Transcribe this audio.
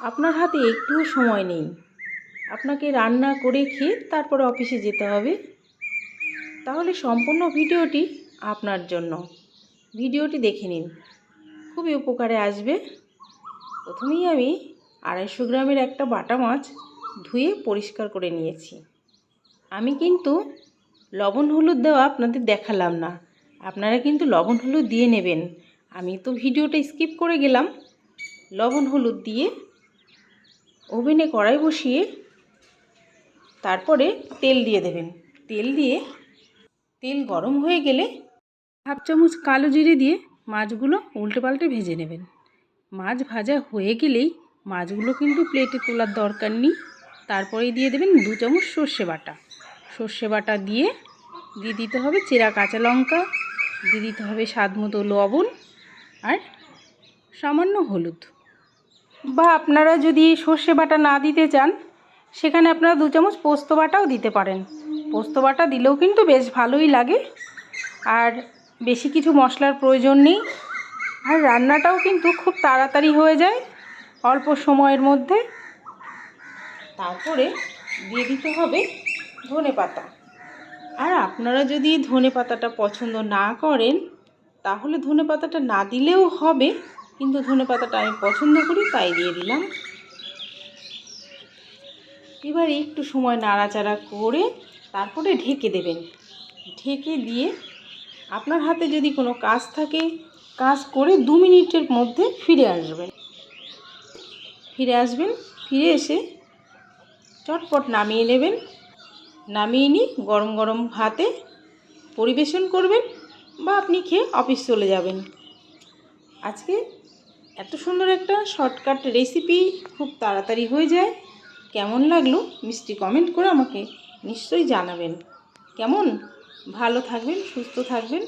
আপনার হাতে একটুও সময় নেই। আপনাকে রান্না করে খেয়ে তারপরে অফিসে যেতে হবে। তাহলে সম্পূর্ণ ভিডিওটি আপনার জন্য। ভিডিওটি দেখে নিন। খুবই উপকারে আসবে। প্রথমেই আমি আড়াইশো গ্রামের একটা বাটা মাছ ধুয়ে পরিষ্কার করে নিয়েছি। আমি কিন্তু লবণ হলুদ দেওয়া আপনাদের দেখালাম না। আপনারা কিন্তু লবণ হলুদ দিয়ে নেবেন। আমি তো ভিডিওটা স্কিপ করে গেলাম। লবণ হলুদ দিয়ে ওভেনে কড়াই বসিয়ে তারপরে তেল দিয়ে দেবেন। তেল দিয়ে তেল গরম হয়ে গেলে হাফ চামচ কালো জিরে দিয়ে মাছগুলো উল্টে পাল্টে ভেজে নেবেন। মাছ ভাজা হয়ে গেলেই মাছগুলো কিন্তু প্লেটে তোলার দরকার নেই। তারপরেই দিয়ে দেবেন দু চামচ সর্ষে বাটা। সর্ষে বাটা দিয়ে দিয়ে দিতে হবে চেরা কাঁচা লঙ্কা, দিয়ে দিতে হবে স্বাদ মতো লবণ আর সামান্য হলুদ। বা আপনারা যদি সর্ষে বাটা না দিতে চান, সেখানে আপনারা দু চামচ পোস্ত বাটাও দিতে পারেন। পোস্ত বাটা দিলেও কিন্তু বেশ ভালোই লাগে। আর বেশি কিছু মশলার প্রয়োজন নেই। আর রান্নাটাও কিন্তু খুব তাড়াতাড়ি হয়ে যায় অল্প সময়ের মধ্যে। তারপরে দিয়ে দিতে হবে ধনে পাতা। আর আপনারা যদি ধনে পাতাটা পছন্দ না করেন, তাহলে ধনে পাতাটা না দিলেও হবে। কিন্তু ধনে পাতাটা আমি পছন্দ করি, তাই দিয়ে দিলাম। এবার একটু সময় নাড়াচাড়া করে তারপরে ঢেকে দেবেন। ঢেকে দিয়ে আপনার হাতে যদি কোনো কাজ থাকে, কাজ করে দু মিনিটের মধ্যে ফিরে আসবেন। ফিরে আসবেন, ফিরে এসে চটপট নামিয়ে নেবেন। নামিয়ে নিয়ে গরম গরম ভাতে পরিবেশন করবেন বা আপনি খেয়ে অফিস চলে যাবেন। আজকে এত সুন্দর একটা শর্টকাট রেসিপি খুব তাড়াতাড়ি হয়ে যায়। কেমন লাগল মিষ্টি কমেন্ট করে আমাকে নিশ্চয়ই জানাবেন। কেমন? ভালো থাকবেন, সুস্থ থাকবেন।